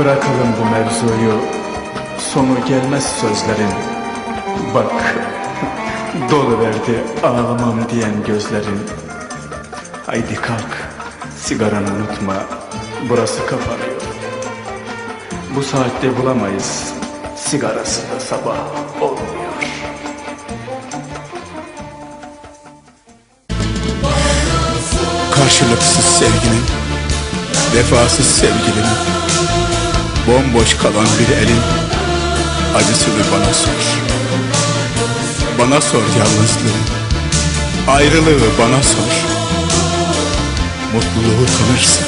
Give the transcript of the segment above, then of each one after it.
Bırakalım bu mevzuyu. Sonu gelmez sözlerin. Bak Dolu verdi ağlamam diyen gözlerin. Haydi kalk Sigaranı unutma. Burası kapanıyor. Bu saatte bulamayız. Sigarası da sabah olmuyor. Karşılıksız sevginin, vefasız sevgilinin, bomboş kalan bir elin acısını bana sor. Bana sor yalnızlığı, ayrılığı bana sor. Mutluluğu tanırsın,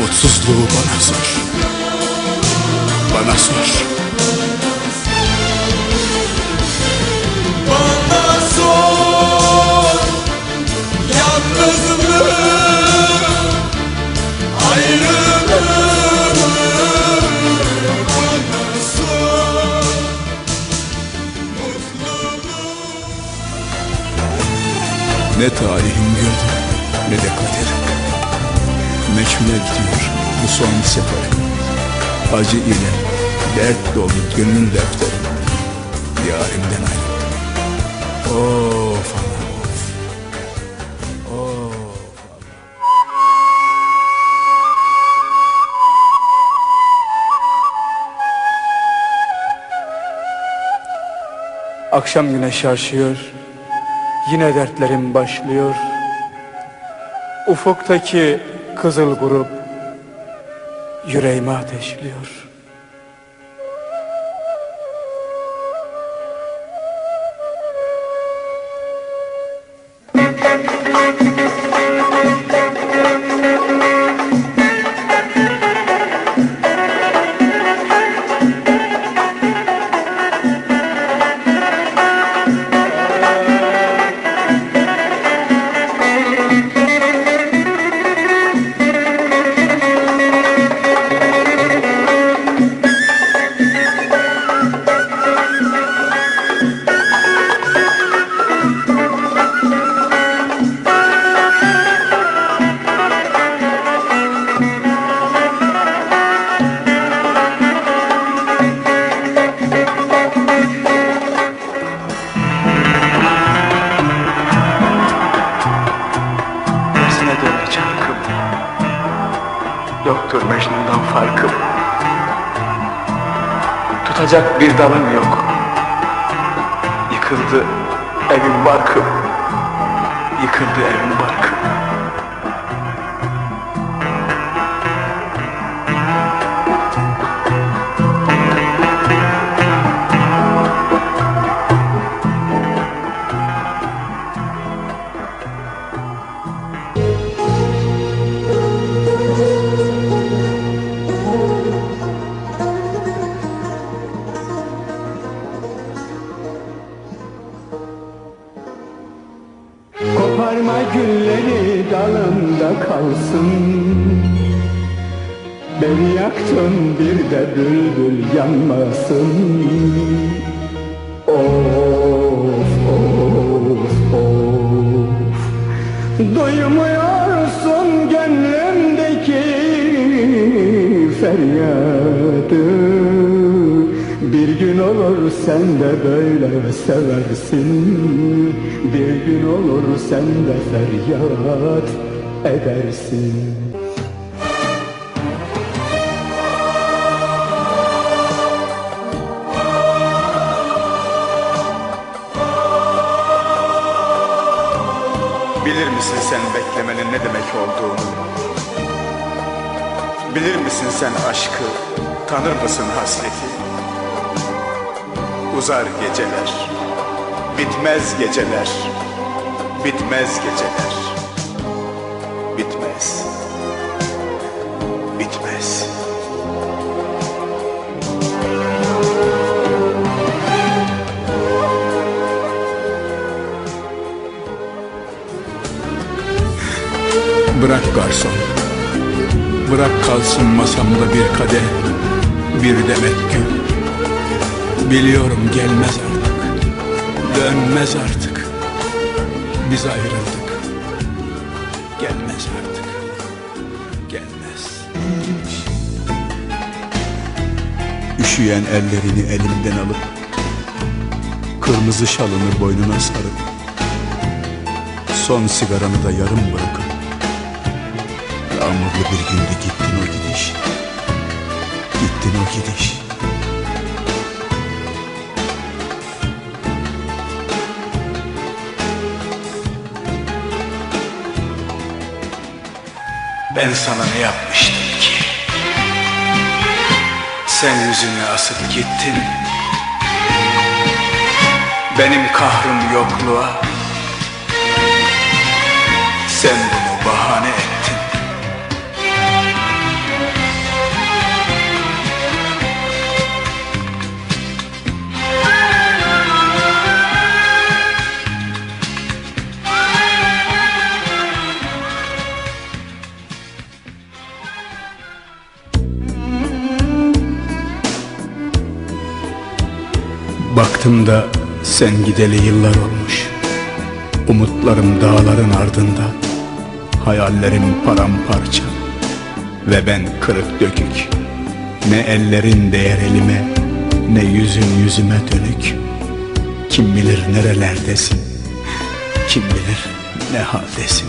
mutsuzluğu bana sor. Bana sor. Ne tarihim güldü ne de kaderim Meçhule gidiyor bu son seferim Acı ile dert dolu gönül defterim Yarimden ayrı. Of ana of. Of Akşam güneşi aşıyor Yine dertlerim başlıyor. Ufuktaki kızıl grup Yüreğimi ateşliyor. Tersine Yoktur Mecnun'dan farkım Tutacak bir dalım yok. Yıkıldı evim barkım Yıkıldı evim barkım Koparma gülleri dalında kalsın. Beni yaktın bir de bülbül yanmasın. Of of of Duymuyorsun olur sen de böyle seversin Bir gün olur sen de feryat edersin Bilir misin sen beklemenin ne demek olduğunu? Bilir misin sen aşkı, tanır mısın hasreti? Uzar geceler, bitmez geceler, bitmez geceler. Bitmez, bitmez. Bırak garson. Bırak kalsın masamda bir kadeh, bir demet gül. Biliyorum gelmez artık, dönmez artık. Biz ayrıldık. Gelmez artık, gelmez. Üşüyen ellerini elimden alıp Kırmızı şalını boynuna sarıp Son sigaranı da yarım bırakıp Yağmurlu bir günde gittin o gidiş Gittin o gidiş Ben sana ne yapmıştım ki? Sen yüzünü asıp gittin. Benim kahrım yokluğa. Sen Baktım da sen gideli yıllar olmuş. Umutlarım dağların ardında Hayallerim paramparça Ve ben kırık dökük. Ne ellerin değer elime Ne yüzün yüzüme dönük. Kim bilir nerelerdesin Kim bilir ne haldesin